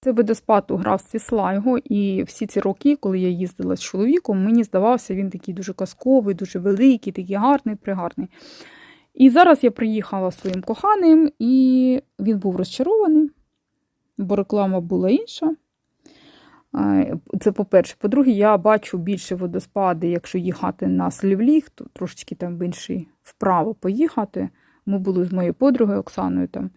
Це водоспад у графстві Слайго, і всі ці роки, коли я їздила з чоловіком, мені здавався, він такий дуже казковий, дуже великий, такий гарний, пригарний. І зараз я приїхала своїм коханим, і він був розчарований, бо реклама була інша. Це по-перше. По-друге, я бачу більше водоспади, якщо їхати на Слівліг, то трошечки там в інший вправо поїхати. Ми були з моєю подругою Оксаною там.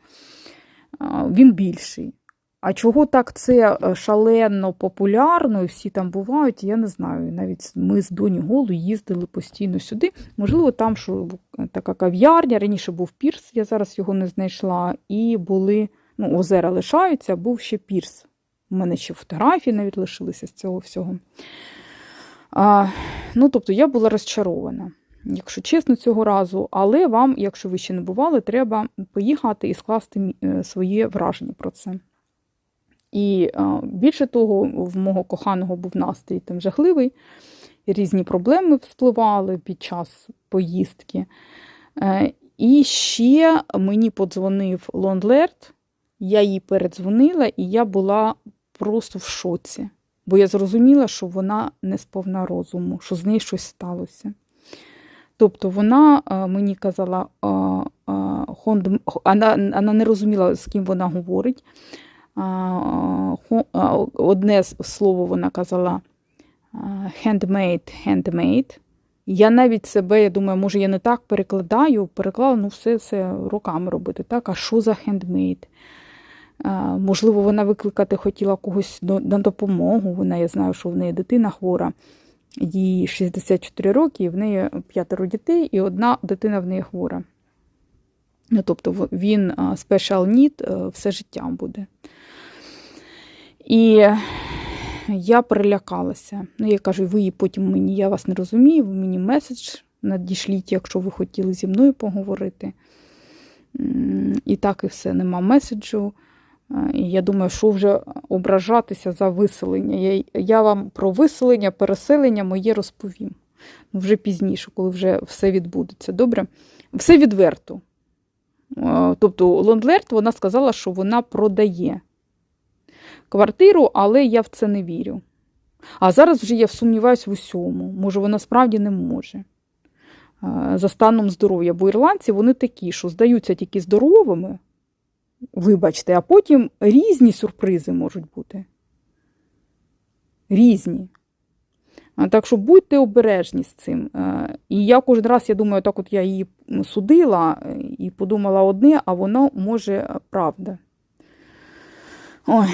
Він більший. А чого так це е, шалено популярно, і всі там бувають, я не знаю. Навіть ми з Доні Голу їздили постійно сюди. Можливо, там що така кав'ярня, раніше був пірс, я зараз його не знайшла, і були, ну, озера лишаються, був ще пірс. У мене ще фотографії навіть лишилися з цього всього. А, ну, тобто, я була розчарована, якщо чесно, цього разу. Але вам, якщо ви ще не бували, треба поїхати і скласти е, своє враження про це. І більше того, в мого коханого був настрій там жахливий, різні проблеми вспливали під час поїздки. Е, і ще мені подзвонив Лондлерт, я їй передзвонила, і я була просто в шоці. Бо я зрозуміла, що вона не сповна розуму, що з нею щось сталося. Тобто вона е, мені казала, е, е, вона не розуміла, з ким вона говорить. Одне слово вона казала handmade, handmade. Я навіть себе, я думаю, може, я не так перекладаю, переклала, ну все це руками робити. Так, а що за handmade? Можливо, вона викликати хотіла когось на допомогу. Вона, я знаю, що в неї дитина хвора, їй 64 роки, і в неї п'ятеро дітей, і одна дитина в неї хвора. Ну, тобто він special need е, все життя буде. І я перелякалася. Ну, я кажу, ви потім мені, я вас не розумію, ви мені меседж надішліть, якщо ви хотіли зі мною поговорити. І так і все, нема меседжу. І я думаю, що вже ображатися за виселення. Я, я вам про виселення, переселення моє розповім. Ну, вже пізніше, коли вже все відбудеться. Добре? Все відверто. Тобто Лондлерт вона сказала, що вона продає квартиру, але я в це не вірю. А зараз вже я сумніваюся в усьому. Може, вона справді не може. За станом здоров'я. Бо ірландці вони такі, що здаються тільки здоровими, вибачте, а потім різні сюрпризи можуть бути. Різні. Так що будьте обережні з цим. І я кожен раз, я думаю, так от я її судила і подумала одне, а воно може е, правда. Ой,